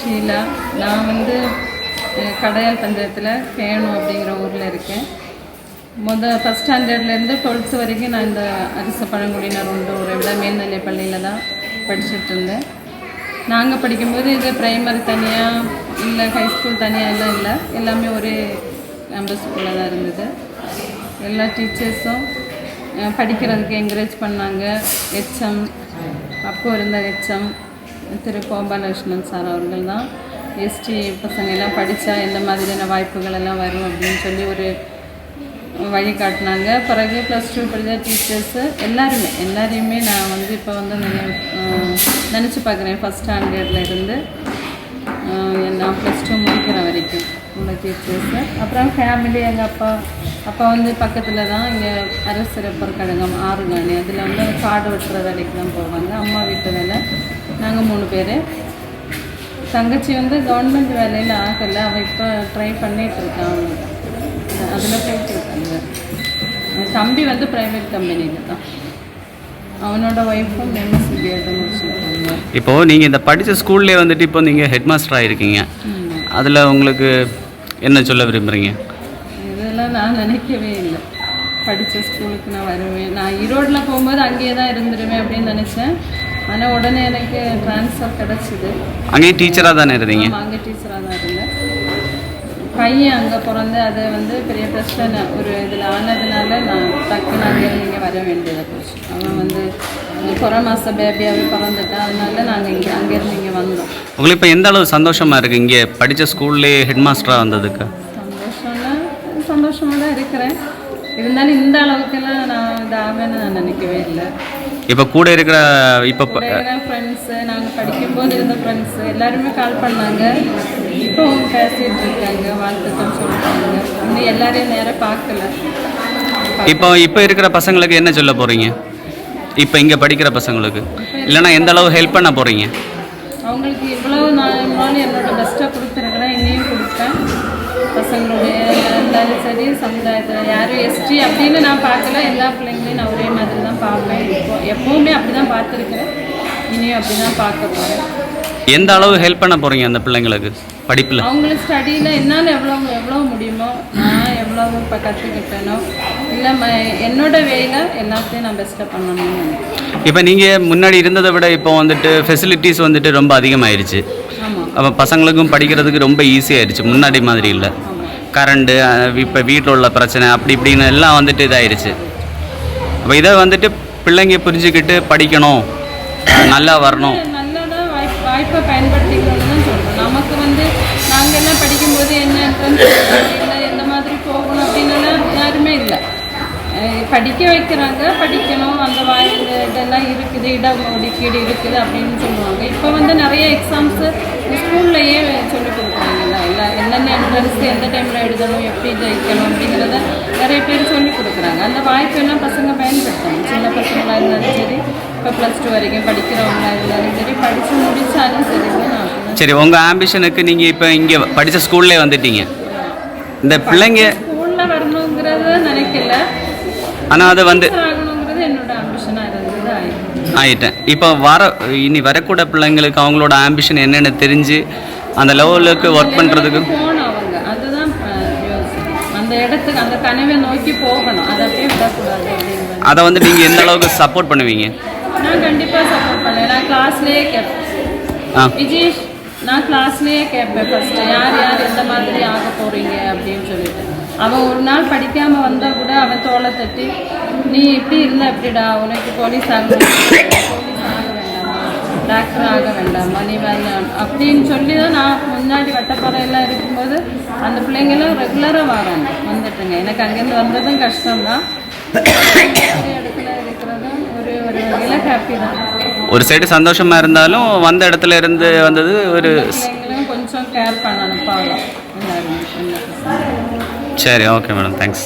ஷீலா. நான் வந்து கடையால் பஞ்சாயத்தில் கேணும் அப்படிங்கிற ஊரில் இருக்கேன். முத ஃபஸ்ட் ஸ்டாண்டர்ட்லேருந்து டுவெல்த்து வரைக்கும் நான் இந்த அரிச பழங்குடியினர் உண்டு ஒரு விட மேல்நிலை பள்ளியில் தான் படிச்சுட்டு இருந்தேன். நாங்கள் படிக்கும்போது இது ப்ரைமரி தனியாக இல்லை ஹைஸ்கூல் தனியாக எல்லாம் இல்லை. எல்லாமே ஒரே கேம்பஸ் ஸ்கூலில் தான் இருந்தது. எல்லா டீச்சர்ஸும் படிக்கிறதுக்கு என்கரேஜ் பண்ணாங்க. ஹெச்எம் அப்போ இருந்த ஹெச்எம் திரு கோபாலகிருஷ்ணன் சார் அவர்கள் தான் எஸ்டி பசங்க எல்லாம் படித்தா எந்த மாதிரியான வாய்ப்புகள் எல்லாம் வரும் அப்படின்னு சொல்லி ஒரு வழி காட்டினாங்க பிறகு ப்ளஸ் டூ படித்த டீச்சர்ஸு எல்லாருமே எல்லாரையுமே நான் வந்து இப்போ வந்து நினச்சி பார்க்குறேன். ஃபஸ்ட் ஸ்டாண்டர்டில் இருந்து நான் ப்ளஸ் டூ முடிக்கிற வரைக்கும். உள்ள டீச்சர்ஸு அப்புறம் ஃபேமிலி எங்கள் அப்பா. அப்பா வந்து பக்கத்தில் தான் இங்கே அரசு ரப்பர் கழகம் ஆறுகாணி அதில் வந்து காடு வெட்டுற வேலைக்கு தான் போவாங்க. அம்மா வீட்டு வேலை. நாங்கள் மூணு பேர். தங்கச்சி வந்து கவர்மெண்ட் வேலையில் ஆகலை. அவள் இப்போ ட்ரை பண்ணிகிட்டு இருக்கான் அதில் போயிட்டு இருக்காங்க. அவன் தம்பி வந்து ப்ரைவேட் கம்பெனியில் தான். அவனோட ஒய்ஃபும் எம்எஸ்சி இப்போது நீங்கள் இந்த படித்த ஸ்கூல்லே வந்துட்டு இப்போ நீங்கள் ஹெட் மாஸ்டர் ஆகிருக்கீங்க அதில் உங்களுக்கு என்ன சொல்ல விரும்புகிறீங்க இதெல்லாம் நான் நினைக்கவே இல்லை. படித்த ஸ்கூலுக்கு நான் வருவேன் நான் ஈரோட்டில் போகும்போது அங்கேயே தான் இருந்துருவேன் அப்படின்னு நினச்சேன். ஆனால் உடனே எனக்கு ட்ரான்ஸ்ஃபர் கிடச்சிது. அங்கேயும் டீச்சராக தானே இருந்தீங்க? அங்கே டீச்சராக தான் இருந்தேன். பையன் அங்கே பிறந்து அது வந்து பெரிய பிரச்சனை. ஒரு இதில் ஆனதுனால நான் டக்குன்னு அங்கேருந்து இங்கே வர வேண்டியதாக போச்சு. அவன் வந்து குறை மாத பேபியாகவே பிறந்துட்டான் அதனால நாங்கள் இங்கே அங்கேருந்து இங்கே வந்தோம். உங்களுக்கு இப்போ எந்த அளவு சந்தோஷமாக இருக்குது இங்கே படித்த ஸ்கூல்லேயே ஹெட் மாஸ்டராக வந்ததுக்கு. சந்தோஷம்னா சந்தோஷமாக தான் இருக்கிறேன். இருந்தாலும் இந்த அளவுக்கெல்லாம் நான் இதாவேன்னு நான் நினைக்கவே இல்லை. இப்போ கூட இருக்கிற இப்போ ஃப்ரெண்ட்ஸு நாங்கள் படிக்கும்போது இருந்த ஃப்ரெண்ட்ஸு எல்லாருமே கால் பண்ணாங்க. இப்போவும் பேசிட்டு இருக்காங்க வாழ்த்துக்கள் சொல்கிறாங்க இன்னும் எல்லாரையும் நேரம் பார்க்கல. இப்போ இப்போ இருக்கிற பசங்களுக்கு என்ன சொல்ல போகிறீங்க இப்போ இங்கே படிக்கிற பசங்களுக்கு? இல்லைன்னா எந்த அளவு ஹெல்ப் பண்ண போகிறீங்க அவங்களுக்கு இவ்வளவு நான் என்னோட பெஸ்ட்டாக கொடுத்துருக்குறேன் இங்கேயும் கொடுப்பேன் பசங்களுடைய இருந்தாலும் சரி சமுதாயத்தில் யாரும் எஸ்டி அப்படின்னு நான் பார்க்கல. எல்லா பிள்ளைங்களையும் நான் ஒரே மாதிரி தான் பார்ப்பேன். இப்போ எப்போவுமே அப்படி தான் பார்த்துருக்கேன் இனியும் அப்படி தான் பார்க்க போகிறேன் எந்த அளவு ஹெல்ப் பண்ண போகிறீங்க அந்த பிள்ளைங்களுக்கு படிப்பில்? அவங்களுக்கு ஸ்டடியில் என்னால் எவ்வளோ எவ்வளோ முடியுமோ நான் எவ்வளோ இப்போ கற்றுக்கிட்டேனோ என்னோட வேயில் எல்லாத்தையும் நான் பெஸ்ட்டாக நினைக்கிறேன். இப்போ நீங்கள் முன்னாடி இருந்ததை விட இப்போ வந்துட்டு ஃபெசிலிட்டிஸ் வந்துட்டு ரொம்ப அதிகமாயிருச்சு. அப்போ பசங்களுக்கும் படிக்கிறதுக்கு ரொம்ப ஈஸியாயிருச்சு முன்னாடி மாதிரி இல்லை. கரண்டு இப்போ வீட்டில் உள்ள பிரச்சனை அப்படி இப்படின்னு எல்லாம் வந்துட்டு இதாயிருச்சு. அப்போ இதை வந்துட்டு பிள்ளைங்க புரிஞ்சுக்கிட்டு படிக்கணும் நல்லா வரணும். வாய்ப்பு பயன்படுத்திக்கணும்னு சொல்கிறோம் நமக்கு வந்து நாங்கள் எல்லாம் படிக்கும்போது என்ன entrance இல்லை எந்த மாதிரி போகணும் அப்படின்னுலாம் யாருமே இல்லை அஹ் படிக்க வைக்கிறாங்க படிக்கணும் அந்த வாய் இதெல்லாம் இருக்குது இட ஒதுக்கீடு இருக்குது அப்படின்னு சொல்லுவாங்க. இப்போ வந்து நிறைய எக்ஸாம்ஸு ஸ்கூல்லையே சொல்லிக் கொடுக்குறாங்கல்ல எல்லாம் என்னென்ன என்ட்ரன்ஸ் எந்த டைமில் எழுதணும் எப்படி ஜெயிக்கணும் அப்படிங்கிறத நிறைய பேர் சொல்லிக் கொடுக்குறாங்க. அந்த வாய்ப்பெல்லாம் பசங்க பயன்படுத்தணும். சின்ன பசங்களாக இருந்தாலும் சரி இப்போ ப்ளஸ் டூ வரைக்கும் படிக்கிறவங்களா இருந்தாலும் சரி படித்து முடித்தாலும் சரி. சரி உங்கள் ஆம்பிஷனுக்கு நீங்கள் இப்போ இங்கே படித்த ஸ்கூல்லே வந்துட்டீங்க. இந்த பிள்ளைங்க ஸ்கூலில் வரணுங்கிறத நினைக்கல. ஆனால் அது வந்து ஆயிட்டேன். இப்போ வர இனி வரக்கூட பிள்ளைங்களுக்கு அவங்களோட ஆம்பிஷன் என்னென்னு தெரிஞ்சு அந்த லெவலுக்கு ஒர்க் பண்ணுறதுக்கு அதை வந்து நீங்கள் எந்த அளவுக்கு சப்போர்ட் பண்ணுவீங்க? நான் கண்டிப்பாக சப்போர்ட் பண்ணுவேன். நான் கிளாஸ்லேயே கேட்பேன். விஜேஷ் நான் கிளாஸ்லேயே கேட்பேன் ஃபஸ்ட்டு யார் யார் எந்த மாதிரி ஆக போகிறீங்க அப்படின்னு சொல்லிட்டு. அவன் ஒரு நாள் படிக்காமல் வந்தால் கூட அவன் தோலை தட்டி நீ இப்படி இருந்தா எப்படிடா? உனக்கு போலீஸ் ஆக போலீஸ் ஆக வேண்டாமா? டாக்டர் ஆக வேண்டாமா? நீ வேண்டாம் அப்படின்னு சொல்லி தான் நான் முன்னாடி வட்டப்பாறையெல்லாம் இருக்கும்போது அந்த பிள்ளைங்களும் ரெகுலராக வராங்க வந்துட்டுங்க. எனக்கு அங்கேருந்து வந்ததும் கஷ்டம்தான். இடத்துல இருக்கிறதும் ஒரு ஒரு வகையில் ஹாப்பி தான் ஒரு சைடு சந்தோஷமாக இருந்தாலும் வந்த இடத்துல இருந்து வந்தது ஒரு கொஞ்சம் கேர் பண்ணணும் பாவம். சரி ஓகே மேடம் தேங்க்ஸ்